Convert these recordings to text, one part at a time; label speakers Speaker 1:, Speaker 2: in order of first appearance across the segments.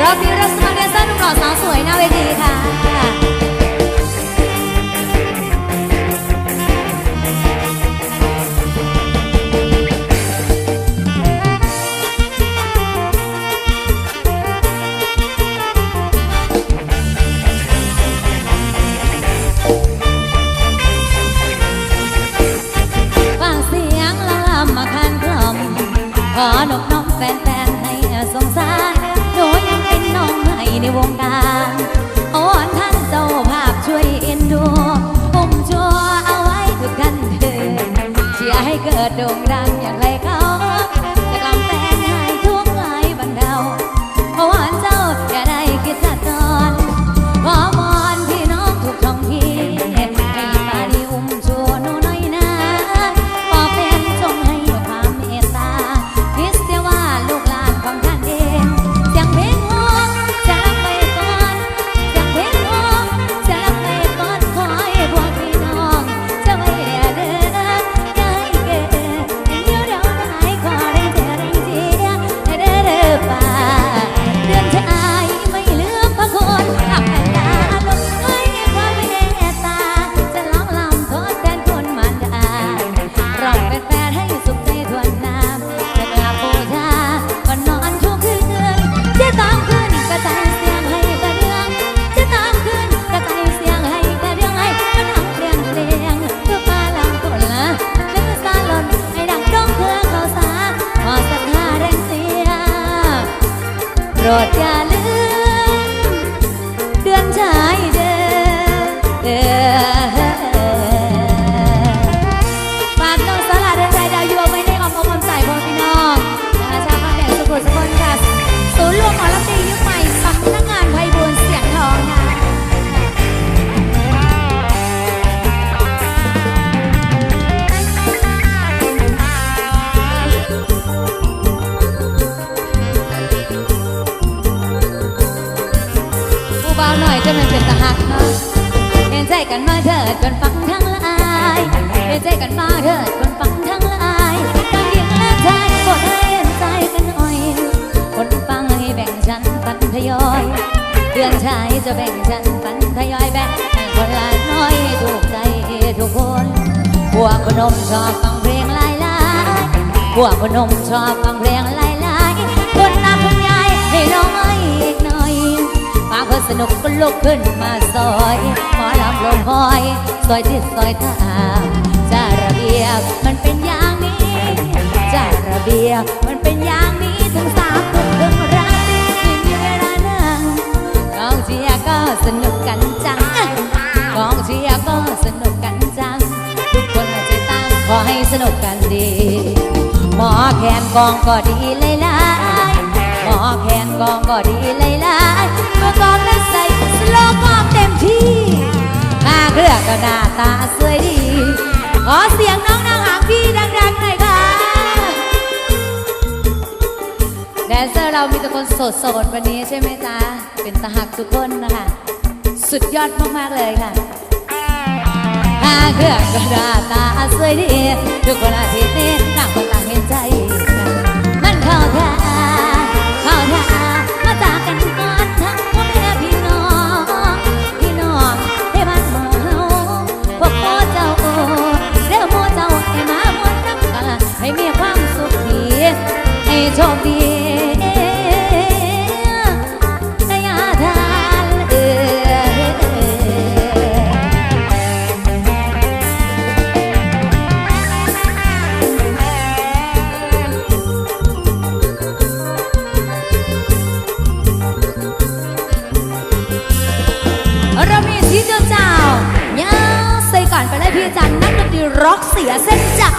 Speaker 1: รอบนี้รับสมัครแดนเซอร์หนุ่มหล่อสาวสวยหน้าเวทีค่ะ กันมาเถิดคนฟังทั้งหลายเห็นใจกันมาเถิดคนฟังทั้งหลายตั้งยิงและใจกดให้เห็นใจกันหน่อย คนฟังให้แบ่งฉันปันทยอย เดือนชายจะแบ่งฉันปันทยอยแบ่งให้คนละน้อยให้ถูกใจทุกคนพวกพนมชอบฟังเพลงหลายหลายพวกพนมชอบฟังเพลงหลายหลายคนตาคุณยายให้น้อยอีกหน่อยมาเพื่อสนุกก็ลุกขึ้นมาซอยหมอ ลงคอยซอยที่ซอยทางจาระเบียบมันเป็นอย่างนี้จาระเบียบมันเป็นอย่างนี้ถึงสามทุ่มถึงราตรีไม่มีเวลานั่งกองเชียร์ก็สนุกกันจังกองเชียร์ก็สนุกกันจัง ทุกคนมาใจตั้งขอให้สนุกกันดี หมอแคนกองก็ดีเลยล่ะหมอแคนกองก็ดีเลยล่ะเมื่อกองนั้ใส่สโลกองเต็มที่ เครื่องก็หน้าตาสวยดี ขอเสียงน้องนางหางพี่ดังๆหน่อยค่ะ แดนเซอร์เรามีแต่คนโสดๆวันนี้ใช่ไหมจ๊ะ เป็นตาหักทุกคนนะคะ สุดยอดมากๆเลยค่ะหาเครื่องก็หน้าตาสวยดี ทุกคนอาทิตย์นี้ โชคดีในอาทานเอ่ยเรามีที่เจ้าเจ้าย่าใส่ก่อนไปเลยพี่จันนักดนตรีร็อกเสียเส้นจ้า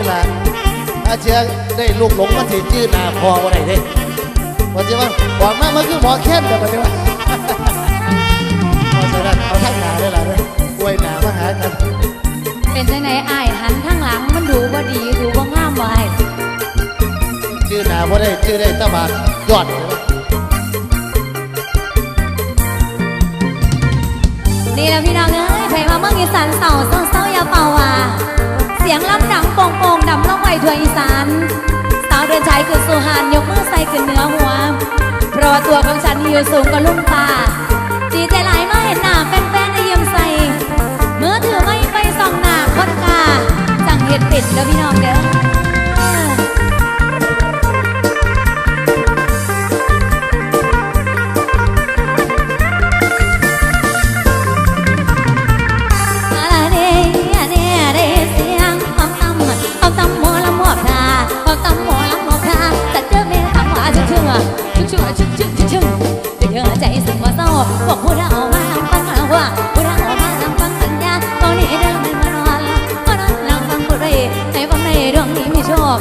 Speaker 2: นได้ละถ้าเชื่อได้ลูกหลงมันสิชื่อหนาพอว่าไรเด้ว่าจะว่าบอกมามันคือหมอแค้นกันไปเลยว่าเพราะฉะนั้นเอาทั้งหนาได้ละเลยไว้หนามาหากัน
Speaker 1: เป็นจังไหนอายหันข้างหลังมันดูบ่ดีดูบ่งามบ่อ้าย
Speaker 2: ชื่อหนาว่าได้ชื่อได้ตะบานยอดเลย
Speaker 1: นี่แหละพี่น้องเอ้ยใครมาเมืองอีสานเสาเศร้าเศร้า อย่าเป่าว่า เสียงลำดังโป่งโป่งดำล่องไหวทั่วอีสาน สาวเดินชายคือสุหานยกมือใส่ขึ้นเหนือหัว เพราะว่าตัวของฉันอยู่สูงกว่าลุ่มตา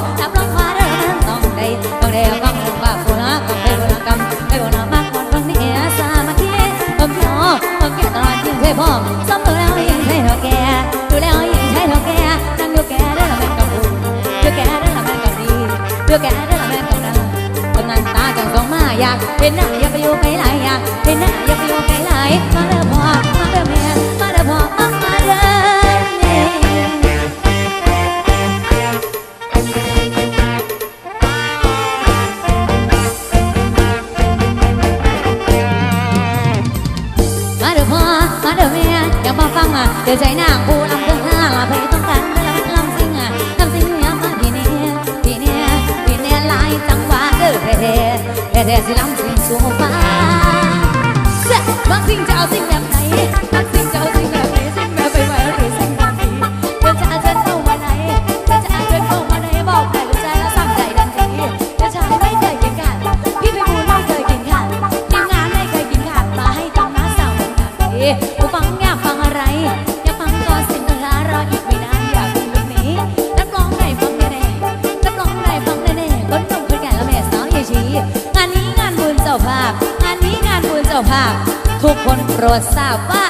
Speaker 1: นี้มีโชครับรองว่าเดินนั้นต้องได้ต้องได้ฟังว่าผู้รักต้องได้ผู้รักกรรมได้ผู้รักมากคนฟังนี้สามัคคีผมยอผมแก่ตลอดยิ่งเคยพอสมตัวแล้วยิ่งใช่เท่าแก่ดูแล้วยิ่งใช่เท่าแก่นั่งดูแก่ได้ละแม่กับบุญดูแก่ได้ละแม่กับดีดูแก่ได้ละแม่กับนากำนันตาจังสองมาอยากเห็นหน้าอยากไปอยู่ไกลหลายอยากเห็นหน้าอยากไปอยู่ไกลหลายมาเด้อพ่อมาเด้อแม่มาเด้อพ่อมามาเด้อ มาเด้อพ่อมาเด้อแม่อยากมาฟังอะเดี๋ยวใจนางปูลำเพื่องข้างอะไปต้องการเวลาลำซิงอะลำซิงเนี่ยมาพี่เนี่ยพี่เนี่ยพี่เนี่ยลายจังหวะเด้อแท้แท้แท้สิลำซิงสูงฟ้าเสะลำซิงจะเอาซิงแบบไหน ทราบ ทุกคนโปรดทราบว่า